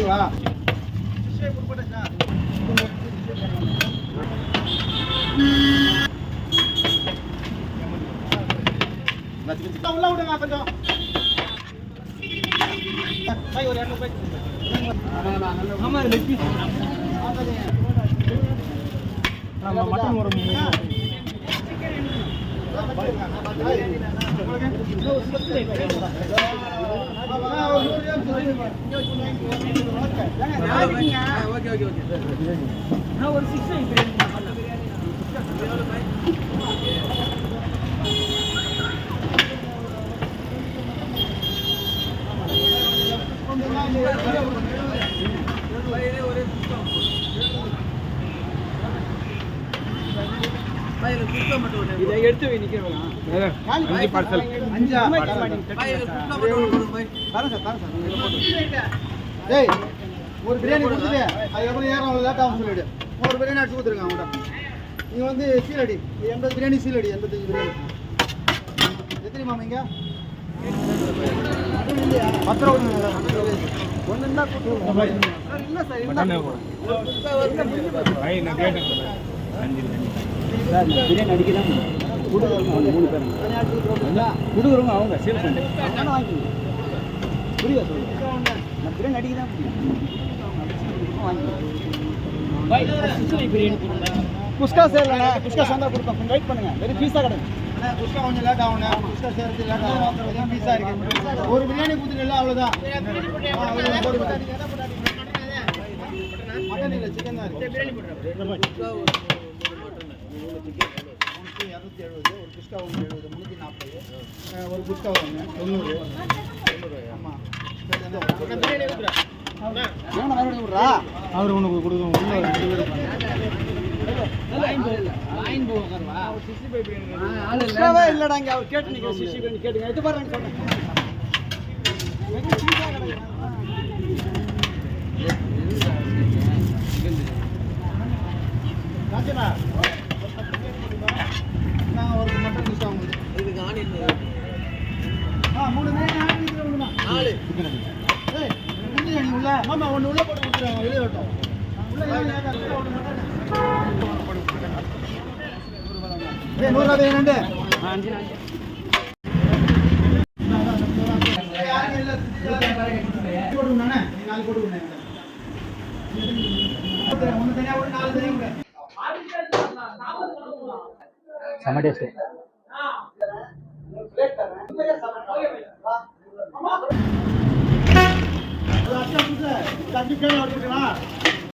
வா உள்ள விடுங்க கொஞ்சம் பை ஒரு இரநூறு பை ஆமா லெக் பீஸ் ஆமா மட்டன் ஒரு மூணு ஓகே ஓகே ஓகே. ஒரு சிக்ஸ் ஒரே பையில குஸ்கா மட்டும் ஒண்ணு இதை எடுத்து வை நிக்கிறவங்க அஞ்சு பார்சல் அஞ்சா தரேன் சார் தரேன் சார். டேய் ஒரு பிரியாணி கொடுத்துட்டு. அதுக்கப்புறம் ஏறம் லேட் ஆகும் சொல்லிடு. ஒரு பிரியாணி அடிச்சு கொடுத்துருங்க அவங்கள்ட்ட நீங்க வந்து சீலடி எண்பது பிரியாணி சீலடி எண்பத்தஞ்சு பிரியாணி. எத்தனை மாமா இங்க? பத்து ரூபா ஒன்று தான் கொடுத்துருவோம் சார் இல்லை சார் பிரியாணி அடிக்க தான் கொடுக்குறவங்க அவங்க மூணு பேரும் கொடுக்குறவங்க. அவங்க சேல்ஸ் பண்ணி புரியுதா சொல்லுங்க நான் பிரியாணி அடிக்க தான் குஸ்கா குஸ்கா சேர்ந்தா கொடுப்போம் கொஞ்சம் வெயிட் பண்ணுங்க வெறும் பீஸா கிடக்கு குஸ்கா கொஞ்சம் லேட் ஆகுண்ணே குஸ்கா சேர்த்து லேட் ஆகும் பீஸா இருக்கு ஒரு பிரியாணி கொடுத்துட்டு அவ்வளோதான் அவ்வளவுதான், மட்டன் இல்லை சிக்கன் தான் இருக்கு முந்நூற்றி இரநூத்தி எழுபது ஒரு குஸ்கா ஒன்று எழுபது முந்நூற்றி நாற்பது ஒரு குஸ்கா ஒன்று தொண்ணூறு ஆமாம் அவர் உனக்கு கொடுக்கும் இல்லடா இங்க அவர் கேட்டு நிக்கிற சிசி பண்ணி கேட்டுங்க எடுத்து பாருங்க ராஜனா நான் ஒரு மட்டன் குஸ்கா உங்களுக்கு இதுக்கு ஆனியன் ஆ மூணு பிரியாணி ஆட் பண்ணிக்கிற ஒன்று தான் நாலு உள்ள மாமா ஒன்று உள்ள போட்டு கொடுத்துருவாங்க வெளியே ஒண்ணு ரெண்டு போட்டுக்கணும் ஒன்று தனியாக